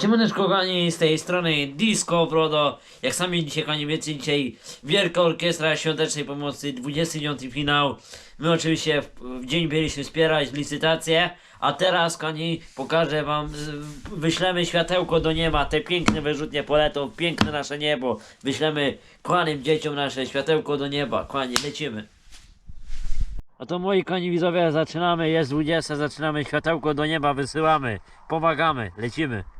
Siemaneczko kochani, z tej strony Disco Brodo. Jak sami dzisiaj kochani wiecie, dzisiaj Wielka Orkiestra Świątecznej Pomocy, 29 finał. My oczywiście w, w dzień byliśmy wspierać licytację, a teraz kochani pokażę wam, wyślemy światełko do nieba, te piękne wyrzutnie poletą, piękne nasze niebo. Wyślemy kochanym dzieciom nasze światełko do nieba, kochani, lecimy. A to moi kochani widzowie, zaczynamy, jest 20, zaczynamy światełko do nieba, wysyłamy, pomagamy, lecimy.